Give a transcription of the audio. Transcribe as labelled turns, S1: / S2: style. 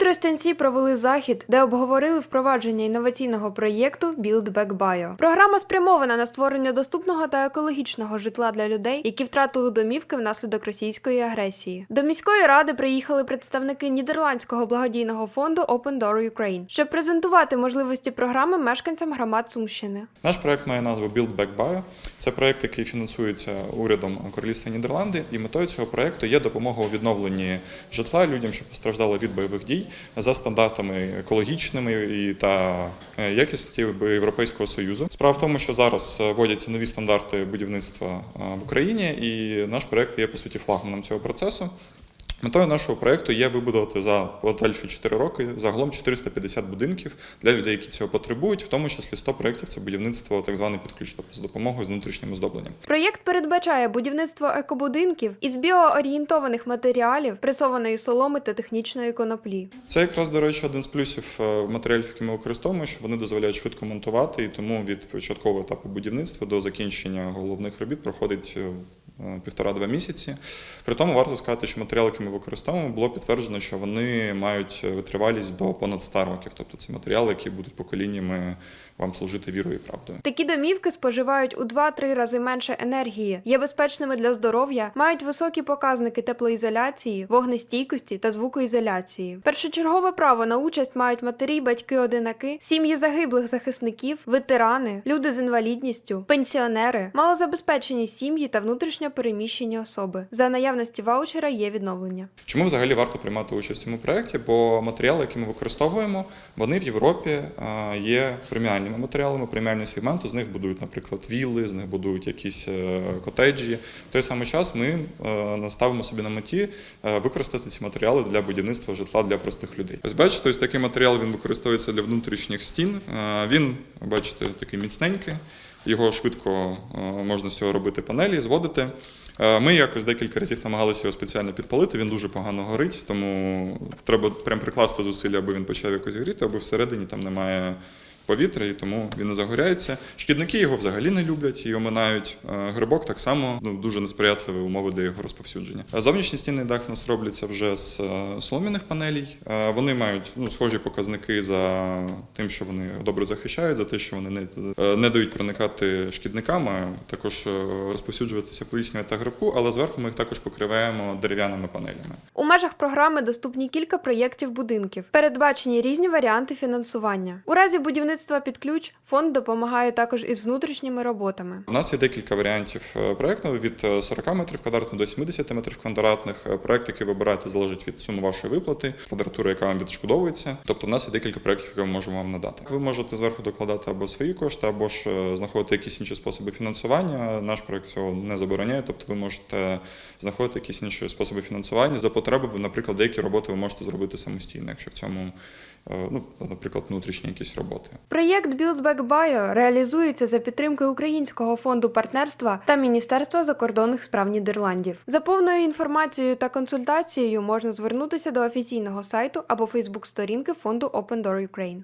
S1: Тростянці провели захід, де обговорили впровадження інноваційного проєкту Build Back Bio. Програма спрямована на створення доступного та екологічного житла для людей, які втратили домівки внаслідок російської агресії. До міської ради приїхали представники нідерландського благодійного фонду Open Door Ukraine, щоб презентувати можливості програми мешканцям громад Сумщини.
S2: Наш проект має назву Build Back Bio. Це проект, який фінансується урядом Королівства Нідерланди, і метою цього проекту є допомога у відновленні житла людям, що постраждали від бойових дій за стандартами екологічними і та е, якісті Європейського союзу. Справа в тому, що зараз е, вводяться нові стандарти будівництва е, в Україні, і наш проект є по суті флагманом цього процесу. Метою нашого проекту є вибудувати за подальші 4 роки загалом 450 будинків для людей, які цього потребують, в тому числі 100 проєктів це будівництво так званий під ключ, тобто з допомогою з внутрішнім оздобленням.
S1: Проєкт передбачає будівництво екобудинків із біоорієнтованих матеріалів, пресованої соломи та технічної коноплі.
S2: Це якраз, до речі, один з плюсів е, матеріалів, які ми використовуємо, що вони дозволяють швидко монтувати, і тому від початкового етапу будівництва до закінчення головних робіт проходить е, півтора-два місяці. При тому варто сказати, що матеріали, які ми використовуємо, було підтверджено, що вони мають витривалість до понад 100 років. Тобто це матеріали, які будуть поколіннями вам служити вірою і правдою.
S1: Такі домівки споживають у 2-3 рази менше енергії, є безпечними для здоров'я, мають високі показники теплоізоляції, вогнестійкості та звукоізоляції. Першочергове право на участь мають матері, батьки, одинаки, сім'ї загиблих захисників, ветерани, люди з інвалідністю, пенсіонери, малозабезпечені сім'ї та внутрішньо переміщені особи. За наявності ваучера є відновлення.
S2: Чому взагалі варто приймати участь в цьому проєкті? Бо матеріали, які ми використовуємо, вони в Європі є преміальними матеріалами, преміального сегменту. З них будують, наприклад, вілли, з них будують якісь е, котеджі. В той самий час ми е, наставимо собі на меті е, використати ці матеріали для будівництва житла для простих людей. Ось бачите, ось такий матеріал він використовується для внутрішніх стін. Він, бачите, такий міцненький. Його швидко е, можна з цього робити панелі, зводити. Е, Ми якось декілька разів намагалися його спеціально підпалити. Він дуже погано горить, тому треба прям прикласти зусилля, аби він почав якось горіти, аби всередині там немає повітря, і тому він не загоряється. Шкідники його взагалі не люблять і оминають. Е, Грибок так само ну, дуже несприятливі умови для його розповсюдження. Зовнішній стінний дах нас робляться вже з е, солом'яних панелей. Е, Вони мають ну, схожі показники за тим, що вони добре захищають, за те, що вони не, не дають проникати шкідникам, а також розповсюджуватися плісняві та грибку, але зверху ми їх також покриваємо дерев'яними панелями.
S1: У межах програми доступні кілька проєктів будинків. Передбачені різні варіанти фінансування. У разі будівництва під ключ фонд допомагає також із внутрішніми роботами.
S2: У нас є декілька варіантів е, проєкту від е, 40 метрів квадратних до 70 метрів квадратних. Е, Проєкт, який ви обираєте, залежить від суми вашої виплати, квадратури, яка вам відшкодовується. Тобто, у нас є декілька проєктів, які ми можемо вам надати. Ви можете зверху докладати або свої кошти, або ж е, знаходити якісь інші способи фінансування. Наш проєкт цього не забороняє. Тобто, ви можете знаходити якісь інші способи фінансування. За потреби, наприклад, деякі роботи ви можете зробити самостійно, якщо в цьому, е, ну, наприклад, внутрішні якісь роботи.
S1: Проєкт Build Back Bio реалізується за підтримки Українського фонду партнерства та Міністерства закордонних справ Нідерландів. За повною інформацією та консультацією можна звернутися до офіційного сайту або Фейсбук сторінки фонду Open Door Ukraine.